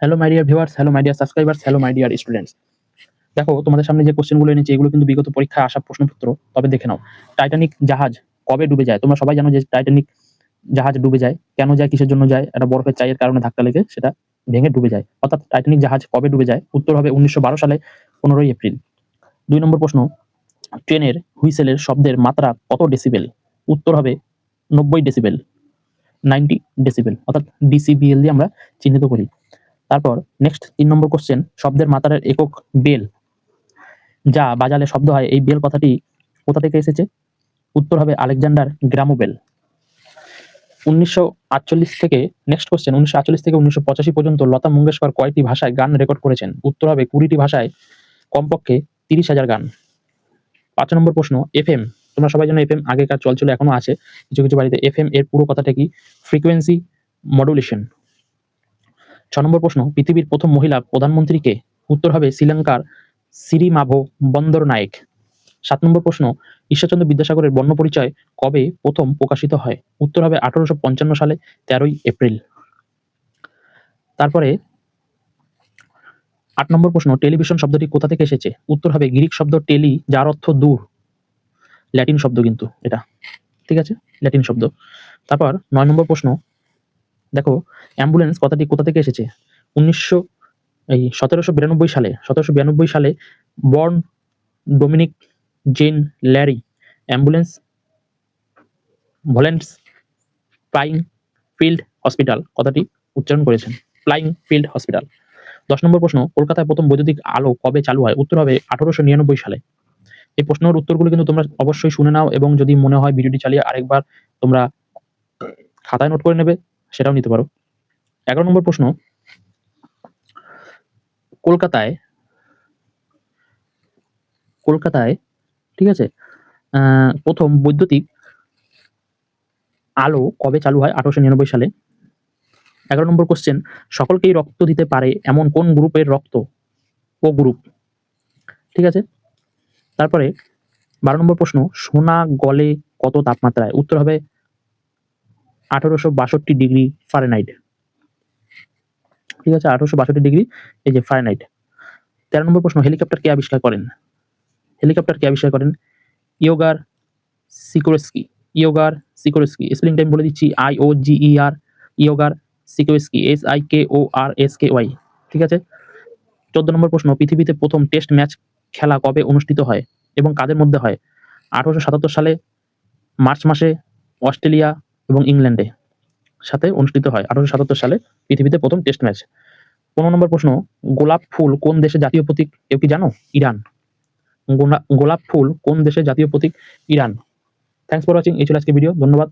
Hello my dear viewers hello my dear subscribers hello my dear students দেখো, তোমাদের সামনে যে কোশ্চেনগুলো এনেছি, এগুলো কিন্তু বিগত পরীক্ষায় আসা প্রশ্নপত্র, তবে দেখে নাও। টাইটানিক জাহাজ কবে ডুবে যায়? তোমরা সবাই জানো যে টাইটানিক জাহাজ ডুবে যায়। কেন যায়? কিসের জন্য যায়? একটা বরফের চাইয়ের কারণে ধাক্কা লেগে সেটা ভেঙে ডুবে যায়। অর্থাৎ টাইটানিক জাহাজ কবে ডুবে যায়? উত্তর হবে উনিশশো বারো সালে, পনেরোই এপ্রিল। দুই নম্বর প্রশ্ন, ট্রেনের হুইসেলের শব্দের মাত্রা কত ডেসিবেল উত্তর হবে নব্বই ডেসিবেল নাইনটি ডেসিবেল অর্থাৎ ডিসিবিএল দিয়ে আমরা চিহ্নিত করি। তারপর নেক্সট তিন নম্বর কোশ্চেন শব্দের মাত্রার একক বেল। যা বাজালে শব্দ হয়, এই বেল কথাটি কোথা থেকে এসেছে? উত্তর হবে আলেকজান্ডার গ্রামোবেল। উনিশশো আটচল্লিশ থেকে নেক্সট কোশ্চেন উনিশশো আটচল্লিশ থেকে উনিশশো পঁচাশি পর্যন্ত লতা মঙ্গেশকর কয়টি ভাষায় গান রেকর্ড করেছেন? উত্তর হবে কুড়িটি ভাষায়, কমপক্ষে তিরিশ হাজার গান। পাঁচ নম্বর প্রশ্ন, এফএম, তোমরা সবাই জানো এফএম আগেকার চলছিল এখনও আছে। কিছু কিছু বাড়িতে এফএম এর পুরো কথাটা কি? ফ্রিকোয়েন্সি মডুলেশন ছ নম্বর প্রশ্ন, পৃথিবীর প্রথম মহিলা প্রধানমন্ত্রীকে উত্তর হবে শ্রীলঙ্কার সিরিমাভো বন্দর নায়েক সাত নম্বর প্রশ্ন, ঈশ্বরচন্দ্র বিদ্যাসাগরের বর্ণ পরিচয় কবে প্রথম প্রকাশিত হয়? উত্তর হবে আঠারোশো পঞ্চান্ন সালে, তেরোই এপ্রিল। তারপরে আট নম্বর প্রশ্ন, টেলিভিশন শব্দটি কোথা থেকে এসেছে? উত্তর হবে গ্রিক শব্দ টেলি, যার অর্থ দূর। ল্যাটিন শব্দ কিন্তু এটা। ঠিক আছে? ল্যাটিন শব্দ। তারপর নয় নম্বর প্রশ্ন দেখো অ্যাম্বুলেন্স কথাটি কোথা থেকে এসেছে? উনিশশো, এই সতেরোশো বিরানব্বই সালে, সতেরোশো বিরানব্বই সালে born Dominique Jean Larrey ambulance volantes flying field hospital কথাটি উচ্চারণ করেছেন। Flying field hospital. দশ নম্বর প্রশ্ন, কলকাতায় প্রথম বৈদ্যুতিক আলো কবে চালু হয়? উত্তর হবে আঠারোশো নিরানব্বই সালে। এই প্রশ্নের উত্তরগুলো কিন্তু তোমরা অবশ্যই শুনে নাও এবং যদি মনে হয় ভিডিওটি চালিয়ে আরেকবার তোমরা খাতায় নোট করে নেবে। সেটাও নিতে পারো। এগারো নম্বর প্রশ্ন। কলকাতায় কলকাতায়, ঠিক আছে? প্রথম বৈদ্যুতিক আলো কবে চালু হয়? আঠারোশো নিরানব্বই সালে। এগারো নম্বর কোশ্চেন সকলকেই রক্ত দিতে পারে এমন কোন গ্রুপের রক্ত? O group. ঠিক আছে? তারপরে বারো নম্বর প্রশ্ন, সোনা গলে কত তাপমাত্রায়? উত্তর হবে আঠারোশো বাষট্টি ডিগ্রি ফারেনহাইট ঠিক আছে, আঠারোশো বাষট্টি ডিগ্রি, এই যে ফারেনহাইট তেরো নম্বর প্রশ্ন, হেলিকপ্টার কে আবিষ্কার করেন? হেলিকপ্টার কে আবিষ্কার করেন? Igor Sikorsky Igor Sikorsky spelling time বলে দিচ্ছি I O G E R ইয়োগার Sikorsky S I K O R S K Y ঠিক আছে? চোদ্দ নম্বর প্রশ্ন, পৃথিবীতে প্রথম টেস্ট ম্যাচ খেলা কবে অনুষ্ঠিত হয় এবং কাদের মধ্যে হয়? আঠারোশো সাতাত্তর সালে, মার্চ মাসে, অস্ট্রেলিয়া এবং ইংল্যান্ডে সাথে অনুষ্ঠিত হয়। আঠারোশো সাতাত্তর সালে পৃথিবীতে প্রথম টেস্ট ম্যাচ। পনেরো নম্বর প্রশ্ন, গোলাপ ফুল কোন দেশে জাতীয় প্রতীক, কেউ কি জানো? ইরান। গোলা- গোলাপ ফুল কোন দেশে জাতীয় প্রতীক, ইরান। থ্যাংকস ফর ওয়াচিং এই ছিল আজকে ভিডিও ধন্যবাদ।